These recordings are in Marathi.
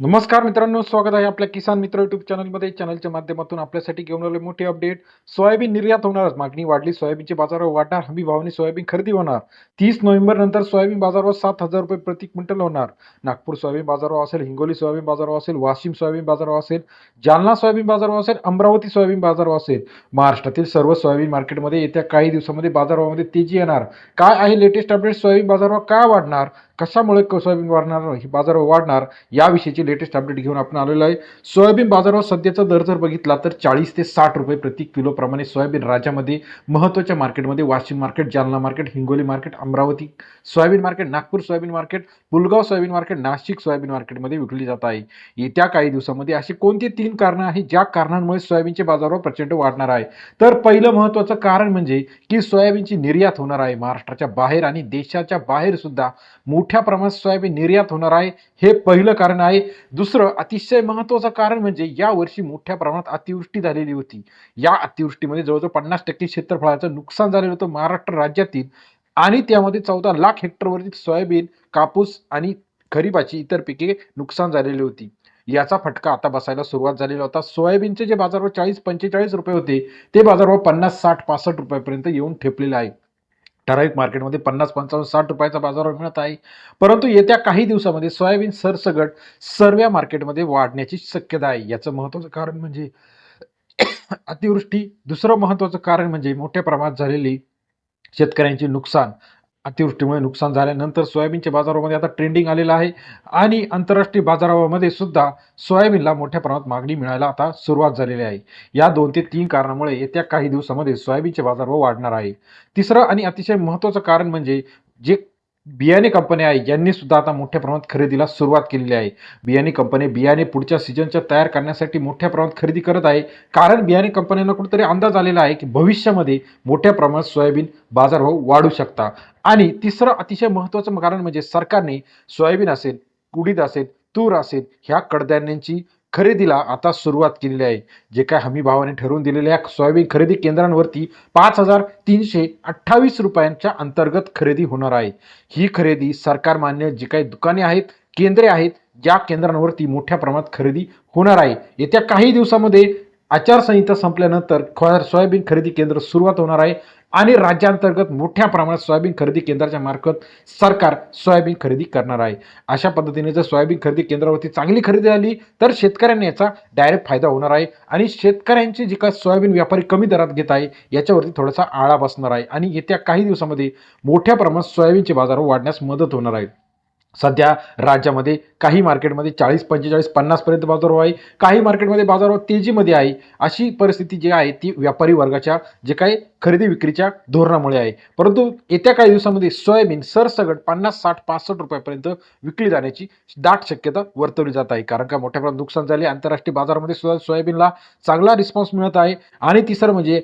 नमस्कार मित्रांनो स्वागत आहे आपल्या किसान मित्र युट्यूब चॅनलमध्ये चॅनलच्या माध्यमातून आपल्यासाठी घेऊन आले मोठे अपडेट सोयाबीन निर्यात होणार. मागणी वाढली. सोयाबीनचे बाजारावर वाढणार. हमी भावाने सोयाबीन खरेदी होणार. तीस नोव्हेंबर नंतर सोयाबीन बाजारावर सात हजार रुपये प्रति क्विंटल होणार. नागपूर सोयाबीन बाजारावर असेल हिंगोली सोयाबीन बाजारावर असेल वाशिम सोयाबीन बाजारावर असेल जालना सोयाबीन बाजारावर असेल अमरावती सोयाबीन बाजारावर असेल. महाराष्ट्रातील सर्व सोयाबीन मार्केटमध्ये येत्या काही दिवसामध्ये बाजारभावामध्ये तेजी येणार. काय आहे लेटेस्ट अपडेट सोयाबीन बाजारावर का वाढणार? कशामुळे सोयाबीन वाढणार? ही बाजारभाव वाढणार? याविषयीची लेटेस्ट अपडेट घेऊन आपण आलेलो आहे. सोयाबीन बाजारावर सध्याचा दर जर बघितला तर चाळीस ते साठ रुपये प्रति किलोप्रमाणे सोयाबीन राज्यामध्ये महत्त्वाच्या मार्केटमध्ये Washim market Jalna market Hingoli market Amravati soybean market Nagpur soybean market Pulgaon soybean market Nashik soybean मार्केटमध्ये विकली जात आहे. येत्या काही दिवसामध्ये अशी कोणती तीन कारणं आहेत? ज्या कारणांमुळे सोयाबीनचे बाजारावर प्रचंड वाढणार आहे. तर पहिलं महत्त्वाचं कारण म्हणजे की सोयाबीनची निर्यात होणार आहे. महाराष्ट्राच्या बाहेर आणि देशाच्या बाहेर सुद्धा मोठ्या प्रमाणात सोयाबीन निर्यात होणार आहे. हे पहिलं कारण आहे. दुसरं अतिशय महत्त्वाचं कारण म्हणजे या वर्षी मोठ्या प्रमाणात अतिवृष्टी झालेली होती. या अतिवृष्टीमध्ये जवळजवळ पन्नास टक्के क्षेत्रफळाचं नुकसान झालेलं होतं महाराष्ट्र राज्यातील आणि त्यामध्ये चौदा लाख हेक्टरवरती सोयाबीन कापूस आणि खरीपाची इतर पिके नुकसान झालेली होती. याचा फटका आता बसायला सुरुवात झालेला होता. सोयाबीनचे जे बाजारभाव चाळीस पंचेचाळीस रुपये होते ते बाजारभाव पन्नास साठ पासष्ट रुपयापर्यंत येऊन ठेपलेले आहे ठराविक मार्केटमध्ये पन्नास पंचावन्न साठ रुपयाचा बाजारभाव मिळत आहे. परंतु येत्या काही दिवसामध्ये सोयाबीन सरसगट सर्व मार्केटमध्ये वाढण्याची शक्यता आहे. याचं महत्त्वाचं कारण म्हणजे अतिवृष्टी. दुसरं महत्त्वाचं कारण म्हणजे मोठ्या प्रमाणात झालेली शेतकऱ्यांचे नुकसान. अतिवृष्टीमुळे नुकसान झाल्यानंतर सोयाबीनच्या बाजारामध्ये आता ट्रेंडिंग आलेलं आहे. आणि आंतरराष्ट्रीय बाजारामध्ये सुद्धा सोयाबीनला मोठ्या प्रमाणात मागणी मिळायला आता सुरुवात झालेली आहे. या दोन ते तीन कारणामुळे येत्या काही दिवसामध्ये सोयाबीनचे बाजारभाव वाढणार आहे. तिसरं आणि अतिशय महत्त्वाचं कारण म्हणजे जे बियाणे कंपन्या आहे यांनी सुद्धा आता मोठ्या प्रमाणात खरेदीला सुरुवात केलेली आहे. बियाणे कंपनी बियाणे पुढच्या सीझनच्या तयार करण्यासाठी मोठ्या प्रमाणात खरेदी करत आहे. कारण बियाणे कंपन्यांना कुठेतरी अंदाज आलेला आहे की भविष्यामध्ये मोठ्या प्रमाणात सोयाबीन बाजारभाव वाढू शकता. आणि तिसरं अतिशय महत्त्वाचं कारण म्हणजे सरकारने सोयाबीन असेल उडीद असेल तूर असेल ह्या कडधान्यांची खरेदीला आता सुरुवात केलेली आहे. जे काय हमी भावाने ठरवून दिलेल्या सोयाबीन खरेदी केंद्रांवरती पाच हजार तीनशे अठ्ठावीस रुपयांच्या अंतर्गत खरेदी होणार आहे. ही खरेदी सरकार मान्य जी काही दुकाने आहेत केंद्रे आहेत ज्या केंद्रांवरती मोठ्या प्रमाणात खरेदी होणार आहे. येत्या काही दिवसामध्ये आचारसंहिता संपल्यानंतर सोयाबीन खरेदी केंद्र सुरुवात होणार आहे. आणि राज्यांतर्गत मोठ्या प्रमाणात सोयाबीन खरेदी केंद्राच्या मार्फत सरकार सोयाबीन खरेदी करणार आहे. अशा पद्धतीने जर सोयाबीन खरेदी केंद्रावरती चांगली खरेदी झाली तर शेतकऱ्यांना याचा डायरेक्ट फायदा होणार आहे आणि शेतकऱ्यांची जी काय सोयाबीन व्यापारी कमी दरात घेत आहे याच्यावरती थोडासा आळा बसणार आहे आणि येत्या काही दिवसामध्ये मोठ्या प्रमाणात सोयाबीनचे बाजार वाढण्यास मदत होणार आहे. सध्या राज्यामध्ये काही मार्केटमध्ये चाळीस पंचेचाळीस पन्नासपर्यंत बाजारभाव आहे. काही मार्केटमध्ये बाजारभाव तेजीमध्ये आहे. अशी परिस्थिती जी आहे ती व्यापारी वर्गाच्या जे काही खरेदी विक्रीच्या धोरणामुळे आहे. परंतु येत्या काही दिवसामध्ये सोयाबीन सरसगट पन्नास साठ पासष्ट रुपयापर्यंत विकली जाण्याची दाट शक्यता वर्तवली जात आहे. कारण का मोठ्या प्रमाणात नुकसान झाले आंतरराष्ट्रीय बाजारामध्ये सुद्धा सोयाबीनला चांगला रिस्पॉन्स मिळत आहे. आणि तिसरं म्हणजे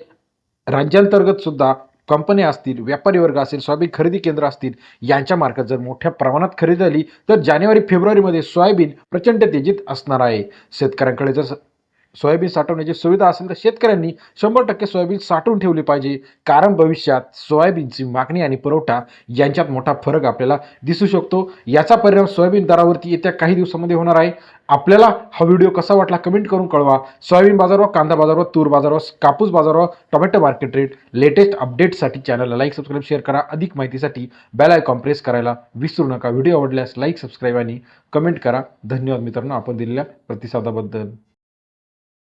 राज्यांतर्गत सुद्धा कंपन्या असतील व्यापारी वर्ग असेल सोयाबीन खरेदी केंद्र असतील यांच्या मार्फत जर मोठ्या प्रमाणात खरेदी झाली तर जानेवारी फेब्रुवारीमध्ये सोयाबीन प्रचंड तेजीत असणार आहे. शेतकऱ्यांकडे जर सोयाबीन साठवण्याची सुविधा असेल तर शेतकऱ्यांनी शंभर टक्के सोयाबीन साठवून ठेवली पाहिजे. कारण भविष्यात सोयाबीनची मागणी आणि पुरवठा यांच्यात मोठा फरक आपल्याला दिसू शकतो. याचा परिणाम सोयाबीन दरावरती येत्या काही दिवसामध्ये होणार आहे. आपल्याला हा व्हिडिओ कसा वाटला कमेंट करून कळवा. सोयाबीन बाजारवर कांदा बाजारवर तूर बाजारभाव कापूस बाजारभाव टोमॅटो मार्केट रेट लेटेस्ट अपडेटसाठी चॅनलला लाईक सबस्क्राईब शेअर करा. अधिक माहितीसाठी बेल आयकॉन प्रेस करायला विसरू नका. व्हिडिओ आवडल्यास लाईक सबस्क्राईब आणि कमेंट करा. धन्यवाद मित्रांनो. आपण दिलेल्या प्रतिसादाबद्दल.